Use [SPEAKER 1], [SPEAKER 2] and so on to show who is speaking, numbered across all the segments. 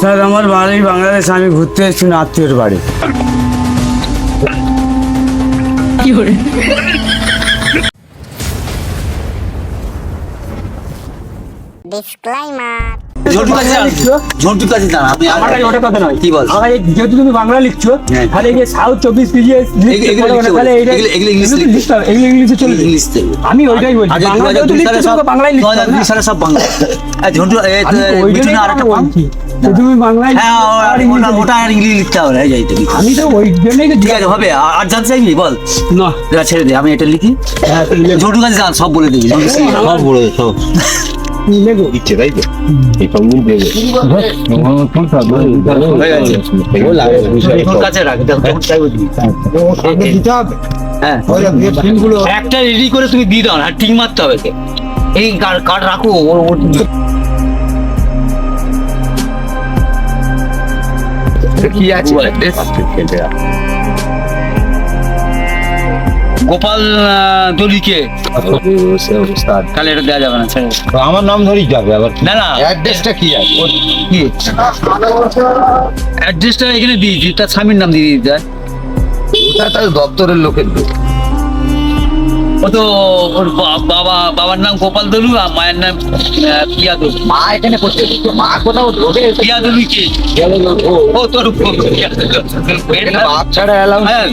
[SPEAKER 1] Sir আমার বাড়ি বাংলাদেশ আমি ঘুরতে এসেছি না আত্মীয়র বাড়ি।
[SPEAKER 2] Disclaimer.
[SPEAKER 3] ঝন্টু কাছে যান। ঝন্টু কাছে? যান আমি
[SPEAKER 4] আমার কাছে ওটা কথা নয়।
[SPEAKER 3] কি বল?
[SPEAKER 4] আমার যেহেতু তুমি বাংলা লিখছো
[SPEAKER 3] হ্যাঁ।
[SPEAKER 4] তাহলে এই যে সাউথ চব্বিশ
[SPEAKER 3] এগুলো লিখতে
[SPEAKER 4] তাহলে এইটা
[SPEAKER 3] এগুলো- এগুলো ইংলিশ লিখতে।
[SPEAKER 4] লিখতে হবে, এগুলো ইংলিশে চলবে।
[SPEAKER 3] ইংলিশ
[SPEAKER 4] আমি ওইটাই বলছি বাংলা যেহেতু লিখছো, বাংলায়
[SPEAKER 3] সব বাংলা ঝন্টু
[SPEAKER 4] ওই বলছি। তুমি বাংলায়
[SPEAKER 3] হ্যাঁ
[SPEAKER 4] আর
[SPEAKER 3] ওটা ওটা আর ইংলিশ লিখতে হবে
[SPEAKER 4] আমি তো ওই জন্যই
[SPEAKER 3] ঠিক আছে হবে আর- জানতে চাইবি বল।
[SPEAKER 4] না।
[SPEAKER 3] ছেড়ে দে আমি এটা লিখি।
[SPEAKER 4] হ্যাঁ
[SPEAKER 3] কাছে যান সব বলে দিবি
[SPEAKER 5] সব বলে দে, সব।
[SPEAKER 4] তুমি
[SPEAKER 5] দিচ্ছে তাই তো? এই দেবে হয়ে
[SPEAKER 3] কাছে রাখ দেখ চাইব হ্যাঁ। একটা রেডি করে তুমি দিয়ে দাও না আর ঠিক মারতে হবে এই কার্ড রাখো ও-
[SPEAKER 5] কি আছে?
[SPEAKER 3] গোপাল দলিকে তাহলে এটা দেওয়া যাবে না
[SPEAKER 5] তো আমার নাম ধরেই যাবে আবার
[SPEAKER 3] না না।
[SPEAKER 5] অ্যাড্রেসটা কি আছে?
[SPEAKER 3] কি অ্যাড্রেসটা এখানে দিয়েছি তার স্বামীর নাম দিয়ে দিতে হয়
[SPEAKER 5] তার দপ্তরের লোকের লোক।
[SPEAKER 3] ও তো ওর বাবা বাবার নাম গোপাল দলু আর মায়ের নাম পিয়া দলু।
[SPEAKER 5] মা এখানে করছে মা কোথাও ঢোকে
[SPEAKER 3] পিয়া দলু কে? ও। তোর
[SPEAKER 5] বাপ ছাড়া এলাম
[SPEAKER 3] হ্যাঁ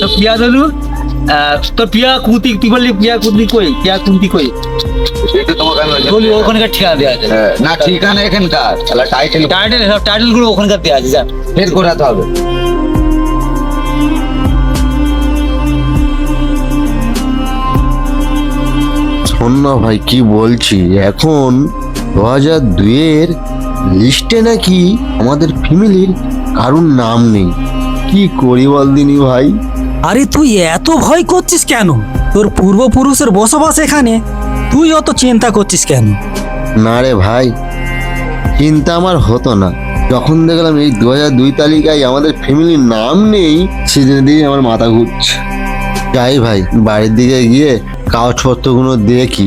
[SPEAKER 3] তো পিয়া দলু তোর পিয়া কুতি তুই বললি পিয়া কুতি কই? পিয়া কুন্তি কই? বলি ওখানকার ঠিকানা দেওয়া আছে।
[SPEAKER 5] হ্যাঁ, না ঠিকানা এখানকার। টাইটেল
[SPEAKER 3] টাইটেল সব টাইটেলগুলো ওখানকার দেওয়া আছে যা।
[SPEAKER 5] ফের করাতে হবে।
[SPEAKER 6] শোন না ভাই কি বলছি? এখন দু হাজার দুইয়ের লিস্টে নাকি আমাদের ফ্যামিলির কারুর নাম নেই। কি করি বল দিনি ভাই?
[SPEAKER 7] আরে তুই এত ভয় করছিস কেন? তোর পূর্বপুরুষের বসবাস এখানে তুই অত চিন্তা করছিস কেন?
[SPEAKER 6] না রে ভাই চিন্তা আমার হতো না। যখন দেখলাম এই দু হাজার দুই তালিকায় আমাদের ফ্যামিলির নাম নেই সেদিন দিয়ে আমার মাথা ঘুরছে। যাই ভাই বাড়ির দিকে গিয়ে কাগজপত্রগুলো দেখি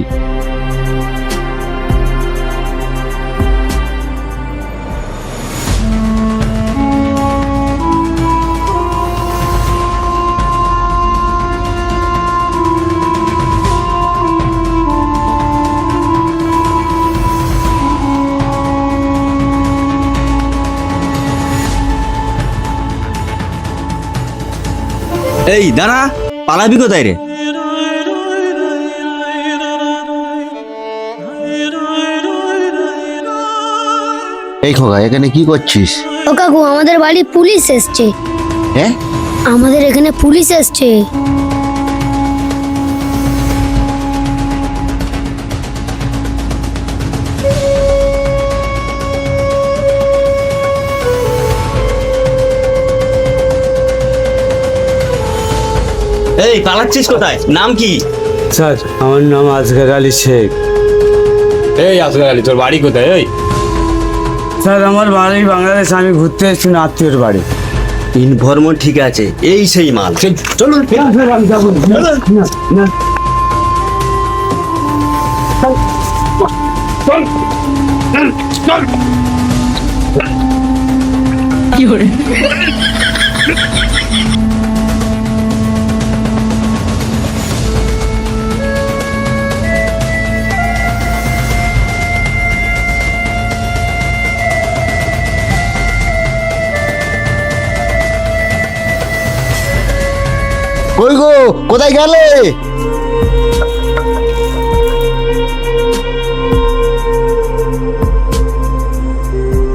[SPEAKER 8] এই দাঁড়া পালাবি কোথায় রে?
[SPEAKER 6] এই খোকা এখানে কি করছিস?
[SPEAKER 2] ও কাকু আমাদের বাড়ি পুলিশ এসছে।
[SPEAKER 6] হ্যাঁ?
[SPEAKER 2] আমাদের এখানে পুলিশ এসছে।
[SPEAKER 8] এই পালাচ্ছিস কোথায়? নাম কি?
[SPEAKER 1] স্যার আমার নাম আজগার আলী শেখ।
[SPEAKER 5] এই আসলে আলী তোর বাড়ি কোথায়? এই
[SPEAKER 1] স্যার আমার বাড়ি বাংলাদেশ আমি ঘুরতে এসেছি না আত্মীয়র বাড়ি।
[SPEAKER 8] ইনফর্ম ঠিক আছে এই সেই মাল।
[SPEAKER 4] চলুন ফের
[SPEAKER 6] কই গো কোথায় গেলে?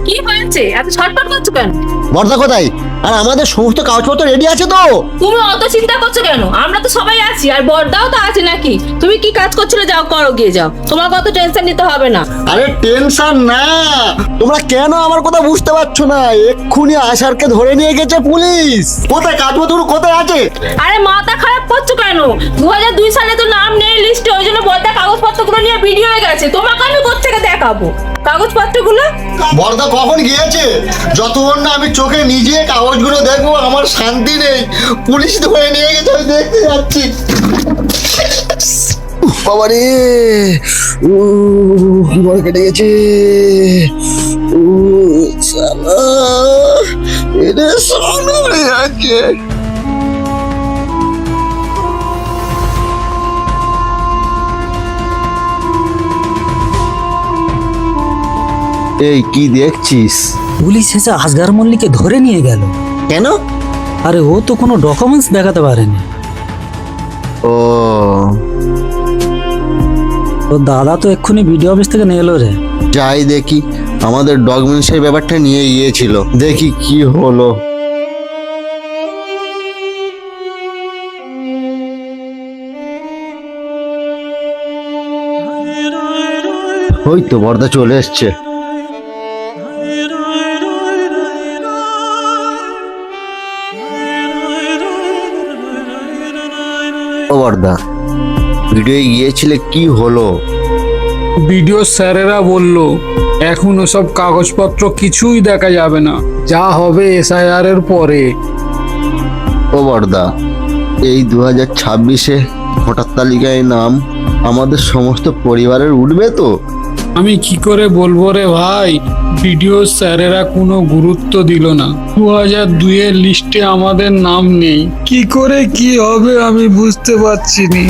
[SPEAKER 9] কি হয়েছে? এত ছটফট করছ কেন?
[SPEAKER 6] বর্দা কোথায়? আর আমাদের সমস্ত কাগজপত্র রেডি আছে তো?
[SPEAKER 9] তুমি অত চিন্তা করছ কেন? আমরা তো সবাই আছি আর বড়দাও তো আছে নাকি? তুমি কি কাজ করছিলে? যাও করো গিয়ে যাও। তোমার কত টেনশন নিতে হবে না।
[SPEAKER 6] আরে টেনশন না! তোমরা কেন আমার কথা বুঝতে পারছ না? এক্ষুনি আশারকে ধরে নিয়ে গেছে পুলিশ। কোথায়? কাগজপত্র কোথায় আছে?
[SPEAKER 9] আরে মাথা খারাপ করছ কেন? দু হাজার দুই সালে তো নাম নেই লিস্টে ওই জন্য বড়দা কাগজপত্রগুলো নিয়ে ভিডিও হয়ে গেছে। তোমাকে আমি কোথেকে দেখাবো? কাগজপত্রগুলো?
[SPEAKER 6] বর্দা কখন গিয়েছে? যতক্ষণ না আমি চোখে নিজে কাগজগুলো দেখব আমার শান্তি নেই। পুলিশ ধরে নিয়ে গেছে আমি দেখতে যাচ্ছি। বাবা রে বড় কেটে গেছে। সালা এটা সামনে আছে এই কি দেখছিস?
[SPEAKER 7] পুলিশ এসে আসগার মল্লিককে ধরে নিয়ে গেল।
[SPEAKER 6] কেন?
[SPEAKER 7] আরে ও তো কোনো ডকুমেন্টস দেখাতে পারেনি।
[SPEAKER 6] ও।
[SPEAKER 7] তোর দাদা তো এক্ষুনি ভিডিও অফিস থেকে নিয়ে এলো রে।
[SPEAKER 6] যাই দেখি আমাদের ডকুমেন্টসের ব্যাপারটা নিয়ে গিয়েছিল। দেখি কি হলো। ওই তো বর্দা চলে এসছে। ও বর্দা। ভিডিও গিয়েছিলে কি হলো?
[SPEAKER 4] ভিডিও স্যারেরা বলল এখন ওসব কাগজপত্র কিছুই দেখা যাবে না। যা হবে এসআইআর এর পরে।
[SPEAKER 6] ও বর্দা এই দু হাজার ছাব্বিশে ভোটার তালিকায় নাম আমাদের সমস্ত পরিবারের উঠবে তো?
[SPEAKER 4] আমি কি করে বলব রে ভাই? ভিডিও স্যারেরা কোনো গুরুত্ব দিল না। দু হাজার দুইয়ের লিস্টে আমাদের নাম নেই। কি করে কি হবে আমি বুঝতে পারছি নি।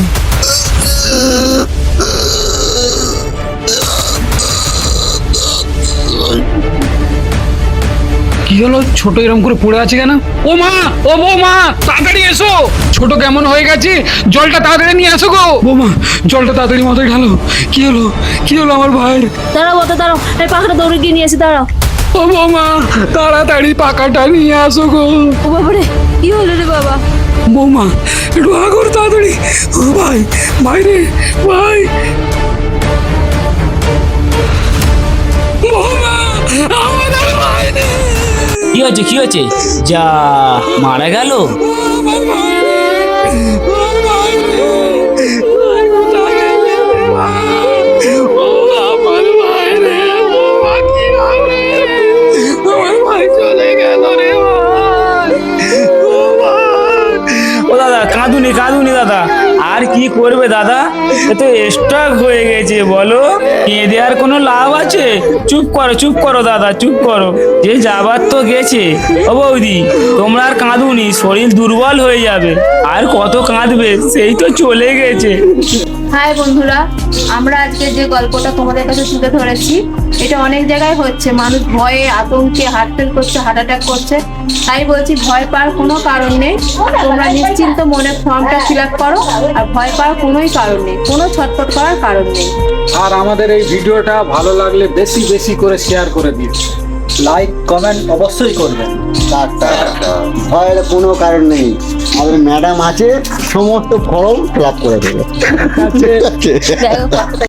[SPEAKER 4] কি হলো? ছোট এরকম করে পড়ে আছে কেন? ও মা! ও বৌমা! তাড়াতাড়ি এসো! ছোট কেমন হয়ে গেছে? জলটা তাড়াতাড়ি নিয়ে আসো গো! বৌমা জলটা তাড়াতাড়ি মাথায় ঢালো। কি হলো? কি হলো আমার ভাইয়ের
[SPEAKER 9] দাঁড়াও বলতে দাঁড়াও। এই পাখাটা দৌড়ে গিয়ে নিয়ে এসে দাঁড়াও।
[SPEAKER 4] ও বৌমা তাড়াতাড়ি পাকাটা নিয়ে আসো গো।
[SPEAKER 9] ও বাবারে কি হলো রে বাবা?
[SPEAKER 4] বৌমা একটু আগর তাড়াতাড়ি। ও ভাই ভাই রে ভাই।
[SPEAKER 1] গেল
[SPEAKER 4] হয়েছে ভাই ও ভাই ও
[SPEAKER 1] দাদা কাঁদুনি কাঁদুনি দাদা। আর কি করবে দাদা? তো স্ট্রাক হয়ে গেছে, বলো। কেঁদে আর কোনো লাভ আছে? চুপ করো চুপ করো দাদা, চুপ করো। যে যাবার তো গেছে। ও বৌদি, তোমরা আর কাঁদুনি, শরীর দুর্বল হয়ে যাবে। আর কত কাঁদবে, সেই তো চলে গেছে।
[SPEAKER 9] হাই বন্ধুরা, আমরা আজকে যে গল্পটা তোমাদের কাছে তুলে ধরেছি, এটা অনেক জায়গায় হচ্ছে। মানুষ ভয়ে, আতঙ্কে হার্ট ফেল করছে হার্ট অ্যাটাক করছে। তাই বলছি, ভয় পাওয়ার কোনো কারণ নেই। তোমরা নিশ্চিন্ত মনে ফর্মটা ফিল আপ করো, আর ভয় পাওয়ার কোনোই কারণ নেই। কোনো ছটফট করার কারণ নেই।
[SPEAKER 4] আর আমাদের এই ভিডিওটা ভালো লাগলে বেশি বেশি করে শেয়ার করে দিন লাইক কমেন্ট অবশ্যই করবেন।
[SPEAKER 6] ভয়ের কোনো কারণ নেই। আমাদের ম্যাডাম আছে সমস্ত ফর্ম ফিল আপ করে দেবে।